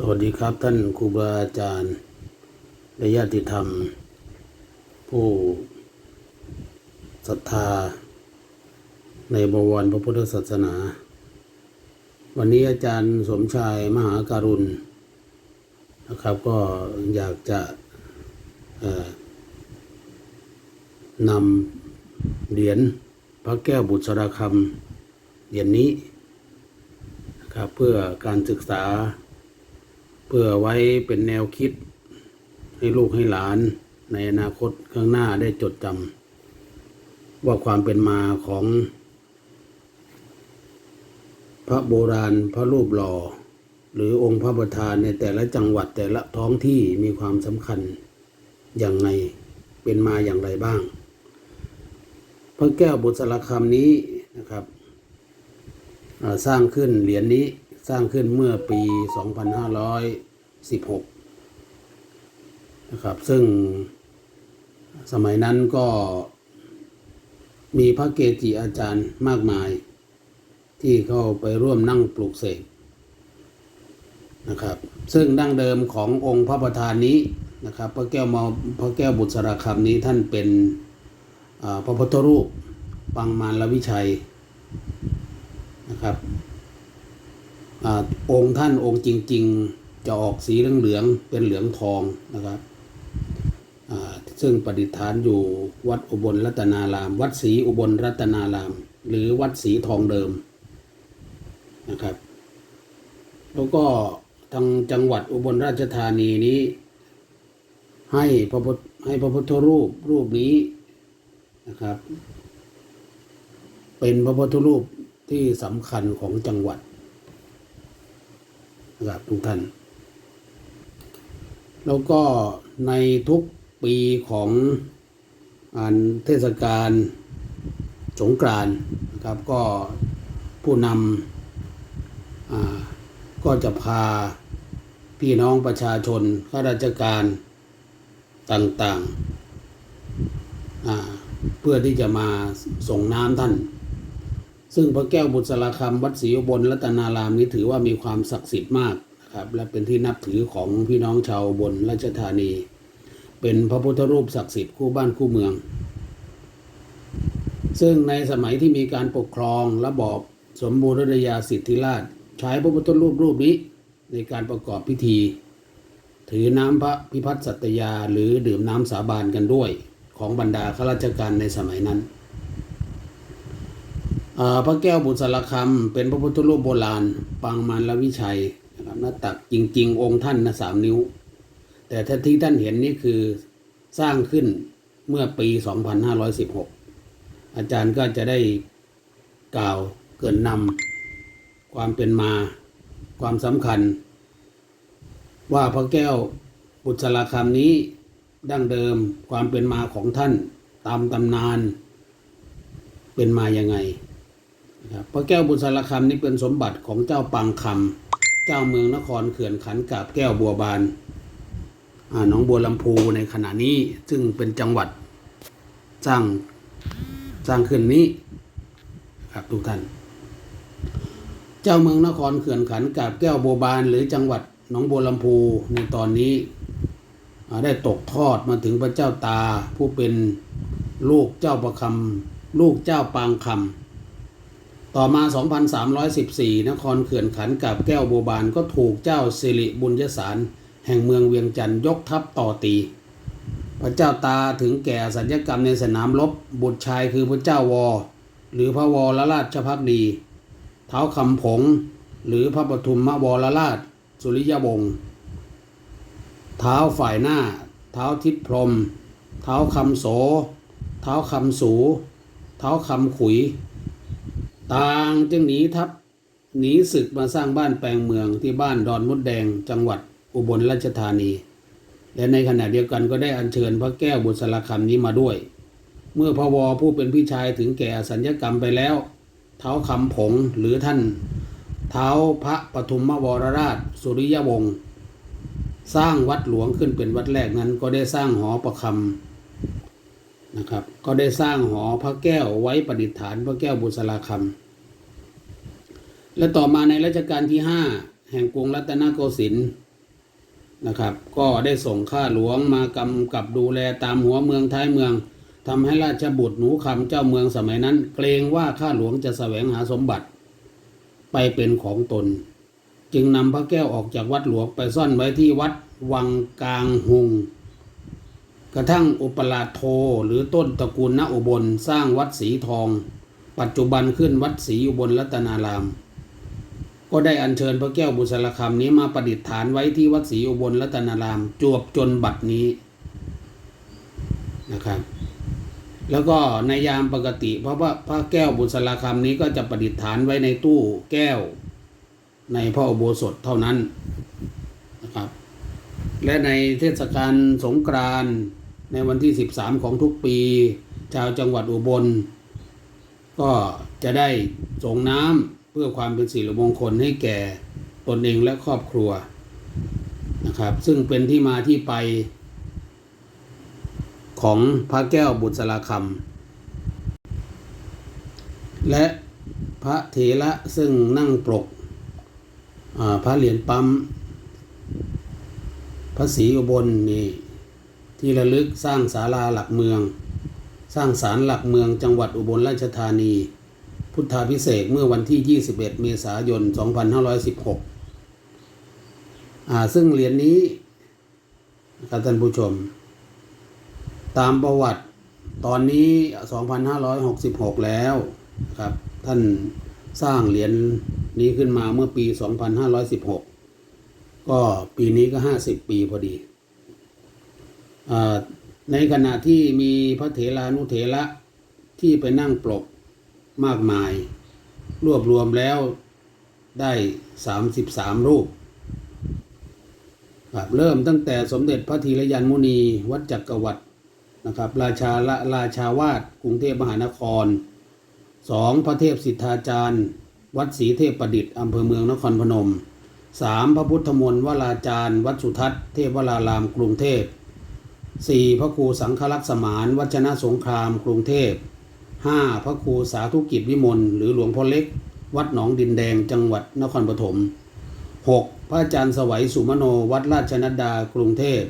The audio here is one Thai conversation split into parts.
สวัสดีครับท่านครูบาอาจารย์และญาติธรรม ผู้ศรัทธา ในบวรพระพุทธศาสนา วันนี้อาจารย์สมชายมหาการุณนะครับก็อยากจะนำเหรียญพระแก้วบุษราคำเหรียญนี้นะครับเพื่อการศึกษา เพื่อไว้เป็นแนวคิด ให้ลูกให้หลานในอนาคตข้างหน้าได้จดจำว่าความเป็นมาของ พระโบราณพระรูปหล่อ หรือองค์พระประธานในแต่ละจังหวัดแต่ละท้องที่มีความสำคัญอย่างไงเป็นมาอย่างไรบ้าง พระแก้วบุษราคำนี้นะครับ สร้างขึ้นเหรียญนี้ สร้างขึ้นเมื่อปี 2516 นะครับ ซึ่งสมัยนั้นก็มีพระเกจิอาจารย์มากมาย ที่เข้าไปร่วมนั่งปลูกเสกนะครับ ซึ่งดั้งเดิมขององค์พระประธานนี้นะครับ พระแก้วมาพระแก้วบุษรสาคำนี้ท่านเป็นพระพุทธรูปปังมารวิชัยนะครับ อองค์ท่านองค์จริง ๆ จะออกสีเหลืองๆเป็นเหลืองทองนะครับซึ่งประดิษฐานอยู่วัดอุบลรัตนาราม วัดศรีอุบลรัตนาราม หรือวัดศรีทองเดิมนะครับ แล้วก็ทางจังหวัดอุบลราชธานีนี้ ให้พระพุทธให้พระพุทธรูปรูปนี้นะครับ เป็นพระพุทธรูปที่สำคัญของจังหวัด นะครับทุกท่าน แล้วก็ในทุกปีของอานเทศกาลสงกรานต์นะครับก็ผู้นำก็จะพาพี่น้องประชาชนข้าราชการต่างๆ เพื่อที่จะมาส่งน้ำท่าน ซึ่งพระแก้วบุษราคำวัดศรีอุบลรัตนารามนี้ถือว่ามีความศักดิ์สิทธิ์มากนะครับและเป็นที่นับถือของพี่น้องชาวอุบนราชธานี เป็นพระพุทธรูปศักดิ์สิทธิ์คู่บ้านคู่เมือง ซึ่งในสมัยที่มีการปกครองระบอบสมบูรณาญาสิทธิราชใช้พระพุทธรูปรูปนี้ในการประกอบพิธี ถือน้ำพระพิพัฒน์สัตยาหรือดื่มน้ำสาบานกันด้วย ของบรรดาข้าราชการในสมัยนั้น พระแก้วบุษราคำเป็นพระพุทธรูปโบราณ ปางมารวิชัยนะครับหน้าตักจริง ๆ องค์ท่านนะสามนิ้ว แต่ท่านที่ท่านเห็นนี่คือสร้างขึ้นเมื่อปี 2516 อาจารย์ก็จะได้กล่าวเกินนำความเป็นมาความสำคัญ ว่าพระแก้วบุษราคำนี้ดั้งเดิมความเป็นมาของท่านตามตำนาน เป็นมายังไง พระแก้วบุษราคำนี่เป็นสมบัติของเจ้าปังคำเจ้าเมืองนครเขื่อนขันกาบแก้วบัวบานอ่าหนองบัวลำพูในขณะนี้ซึ่งเป็นจังหวัดสร้างสร้างขึ้นนี้ครับทุกท่าน เจ้าเมืองนครเขื่อนขันกาบแก้วบัวบาน หรือจังหวัดหนองบัวลำพูในตอนนี้ได้ตกทอดมาถึงพระเจ้าตาผู้เป็นลูกเจ้าประคำลูกเจ้าปางคำ ต่อมา 2314 นครเขื่อนขันกับแก้วโบบานก็ถูกเจ้าสิริบุญยสาร แห่งเมืองเวียงจันทร์ยกทัพต่อตี พระเจ้าตาถึงแก่สัญญกรรมในสนามรบบุตรชายคือพระเจ้าวอ หรือพระวอรราชพักดี เท้าคำผง หรือพระปทุมมวรราช สุริยวงศ์เท้าฝ่ายหน้า เท้าทิศพรม เท้าคำโส เท้าคำสู เท้าคำขุย ต่างจึงหนีทัพหนีศึกมาสร้างบ้านแปลงเมืองที่บ้านดอนมดแดงจังหวัดอุบลราชธานี และในขณะเดียวกันก็ได้อัญเชิญพระแก้วบุษราคำนี้มาด้วย เมื่อพระวอผู้เป็นพี่ชายถึงแก่สัญญกรรมไปแล้ว เท้าคำผงหรือท่าน เท้าพระปฐุมวรราช สุริยวงศ์สร้างวัดหลวงขึ้นเป็นวัดแรกนั้นก็ได้สร้างหอประคำ นะครับ ก็ได้สร้างหอพระแก้วไว้ประดิษฐานพระแก้วบุษราคำและต่อมาในรัชกาลที่ห้าแห่งกรุงรัตนโกสินทร์นะครับ ก็ได้ส่งข้าหลวงมากำกับดูแลตามหัวเมืองท้ายเมืองทำให้ราชบุตรหนูคำเจ้าเมืองสมัยนั้น เกรงว่าข้าหลวงจะแสวงหาสมบัติ ไปเป็นของตน จึงนำพระแก้วออกจากวัดหลวงไปซ่อนไว้ที่วัดวังกลางหุง กระทั่งอุปราชโทหรือต้นตระกูลณอุบลสร้างวัดสีทอง ปัจจุบันขึ้นวัดศรีอุบลรัตนาราม ก็ได้อัญเชิญพระแก้วบุษราคำนี้มาประดิษฐานไว้ที่วัดศรีอุบลรัตนาราม จวบจนบัดนี้นะครับแล้วก็ในยามปกติ เพราะว่าพระแก้วบุษราคำนี้ก็จะประดิษฐานไว้ในตู้แก้ว ในพระอุโบสถเท่านั้นนะครับ และในเทศกาลสงกรานต์ในวันที่ 13 ของทุกปี ชาวจังหวัดอุบล ก็จะได้ส่งน้ำเพื่อความเป็นสิริมงคลให้แก่ตนเองและครอบครัวนะครับ ซึ่งเป็นที่มาที่ไป ของพระแก้วบุษราคำและพระเถระซึ่งนั่งปรกพระเหรียญปั๊ม พระศรีอุบลนี่ที่ระลึกสร้างศาลาหลักเมือง สร้างศาลหลักเมืองจังหวัดอุบลราชธานี พุทธาพิเศษเมื่อวันที่ 21 เมษายน 2516อ่าซึ่งเหรียญนนี้ครับท่านผู้ชม ตามประวัติตอนนี้ 2566 แล้วครับ ท่านสร้างเหรียญนี้ขึ้นมาเมื่อปี 2516 ก็ปีนี้ก็ห้าสิบปีพอดีอในขณะที่มีพระเถรานุเถระที่ไปนั่งปลกมากมาย รวบรวมแล้วได้สามสิบสามรูปครับเริ่มตั้งแต่สมเด็จพระธีรยันมุนีวัดจักรวรรดินะครับราชาละราชาวาสกรุงเทพมหานครสองพระเทพสิทธาจารย์ วัดศรีเทพประดิษฐ์อำเภอเมืองนครพนม สามพระพุทธมนต์วราจารย์ วัดสุทัศน์เทพวรารามกรุงเทพสี่พระครูสังฆลักษณ์สมานวัชนะสงครามกรุงเทพห้าพระครูสาธุกิจวิมลหรือหลวงพ่อเล็ก วัดหนองดินแดงจังหวัดนครปฐมหกพระอาจารย์สวัยสุมโนวัดราชนัดดากรุงเทพ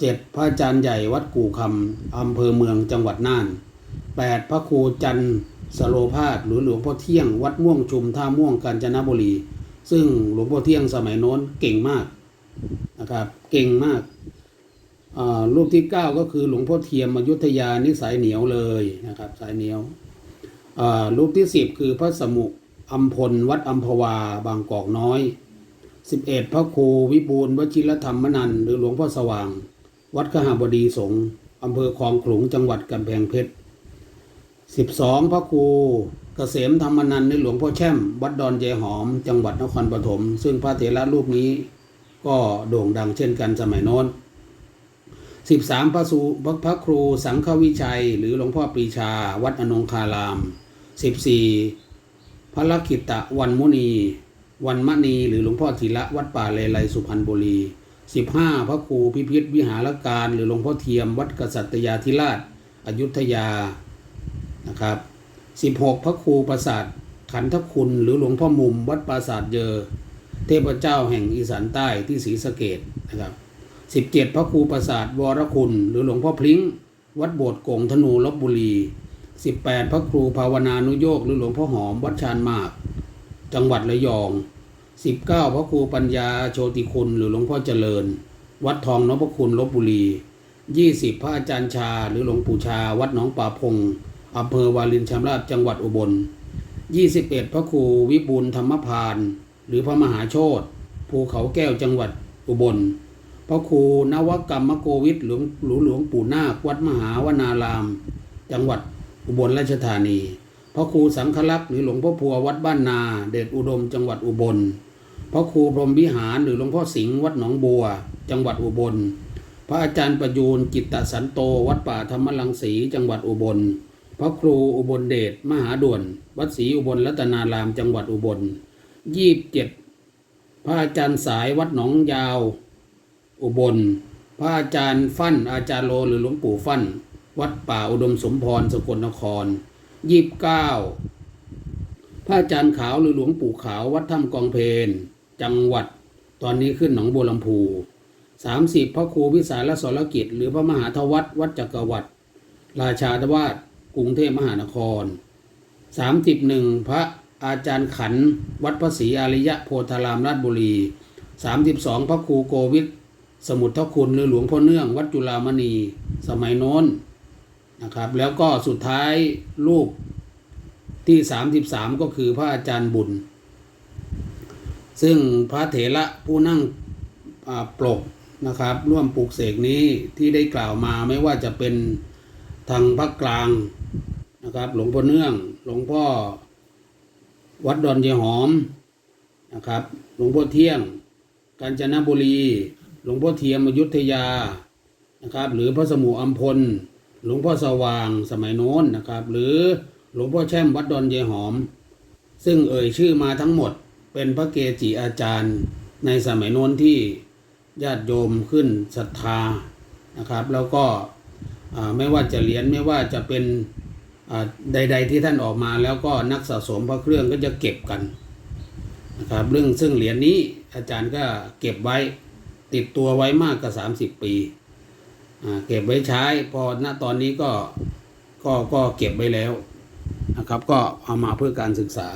เจ็ดพระอาจารย์ใหญ่วัดกู่คำอำเภอเมืองจังหวัดน่านแปดพระครูจันสโลภาสหรือหลวงพ่อเที่ยง วัดม่วงชุมท่าม่วงกาญจนบุรี ซึ่งหลวงพ่อเที่ยงสมัยโน้นเก่งมากนะครับเก่งมากรูปที่เก้าก็คือหลวงพ่อเทียมอยุธยานิสายเหนียวเลยนะครับสายเหนียวรูปที่สิบคือพระสมุอัมพลวัดอัมพวาบางกอกน้อยสิบเอ็ดพระครูวิบูลวชิรธรรมนันหรือหลวงพ่อสว่าง วัดขหาบดีสงฆ์อำเภอคลองขลุงจังหวัดกำแพงเพชรสิบสองพระครู กษมธรรมนันในหลวงพ่อแช่ม วัดดอนเจหอม จังหวัดนครปฐมซึ่งพระเถระรูปนี้ก็โด่งดังเช่นกันสมัยโน้นสิบสามพระสูพระพระครูสังฆวิชัย หรือหลวงพ่อปรีชา วัดอนงคารามสิบสี่พระลักขิตะวันมุนี วันมณี หรือหลวงพ่อธีระวัดป่าเลไลสุพรรณบุรีสิบห้าพระครูพิพิธวิหารการ หรือหลวงพ่อเทียม วัดกษัตยาธิราชอยุธยานะครับ สิบหกพระครูประสาทขันธคุณหรือหลวงพ่อมุมวัดปราสาทเยอ เทพเจ้าแห่งอีสานใต้ที่ศรีสะเกดนะครับสิบเจ็ดพระครูประสาทวรคุณ หรือหลวงพ่อพลิ้ง วัดโบสถ์กงธนูลบบุรีสิบแปดพระครูภาวนานุโยกหรือหลวงพ่อหอมวัดชานมาก จังหวัดระยองสิบเก้าพระครูปัญญาโชติคุณหรือหลวงพ่อเจริญ วัดทองนพคุณลบบุรียี่สิบพระอาจารย์ชาหรือหลวงปู่ชา วัดหนองป่าพง อำเภอวาลินชำราบจังหวัดอุบลยี่สิบเอ็ดพระครูวิบูลธรรมพาน หรือพระมหาโชตภูเขาแก้วจังหวัดอุบล พระครูนวกรรมโกวิทหลวงหลวงหลวงปู่นาควัดมหาวนาราม จังหวัดอุบลราชธานี พระครูสังฆลักษณ์หรือหลวงพ่อพัววัดบ้านนา เดชอุดมจังหวัดอุบล พระครูพรหมวิหารหรือหลวงพ่อสิงห์วัดหนองบัว จังหวัดอุบล พระอาจารย์ประยูนจิตตสันโต วัดป่าธรรมลังสีจังหวัดอุบล พระครูอุบลเดชมหาด่วน วัดศรีอุบลรัตนารามจังหวัดอุบลยี่สิบเจ็ดพระอาจารย์สายวัดหนองยาว อุบล พระอาจารย์ฟั่นอาจารย์โลหรือหลวงปู่ฟั่น วัดป่าอุดมสมพรสกลนครยี่สิบเก้าพระอาจารย์ขาวหรือหลวงปู่ขาววัดถ้ำกองเพนจังหวัด ตอนนี้ขึ้นหนองบัวลำพูสามสิบพระครูพิสารสรกิจ หรือพระมหาทวัตวัดจักรวรรดิราชาธิวาส กรุงเทพมหานครสามสิบหนึ่งพระอาจารย์ขันวัดพระศรีอริยะโพธารามราชบุรีสามสิบสองพระครูโกวิทสมุทรคุณหรือหลวงพ่อเนื่อง วัดจุฬามณีสมัยโน้นนะครับ แล้วก็สุดท้ายรูปที่สามสิบสามก็คือพระอาจารย์บุญ ซึ่งพระเถระผู้นั่งปลกนะครับ ร่วมปลูกเสกนี้ที่ได้กล่าวมาไม่ว่าจะเป็นทางภาคกลาง นะครับ หลวงพ่อเนื่อง หลวงพ่อ วัดดอนเยหอมนะครับ หลวงพ่อเที่ยง กาญจนบุรี หลวงพ่อเทียมอยุธยานะครับ หรือพระสมุอัมพล หลวงพ่อสว่างสมัยโน้นนะครับ หรือหลวงพ่อแช่มวัดดอนเยหอม ซึ่งเอ่ยชื่อมาทั้งหมดเป็นพระเกจิอาจารย์ในสมัยโน้นที่ญาติโยมขึ้นศรัทธานะครับ แล้วก็ไม่ว่าจะเหรียญไม่ว่าจะเป็น ใด ๆ ที่ท่านออกมาแล้วก็นักสะสมพระเครื่องก็จะเก็บกันนะครับเรื่องซึ่งเหรียญนี้อาจารย์ก็เก็บไว้ติดตัวไว้มากกว่า 30 ปีเก็บไว้ใช้พอณตอนนี้ก็ก็ก็เก็บไว้แล้วนะครับก็เอามาเพื่อการศึกษา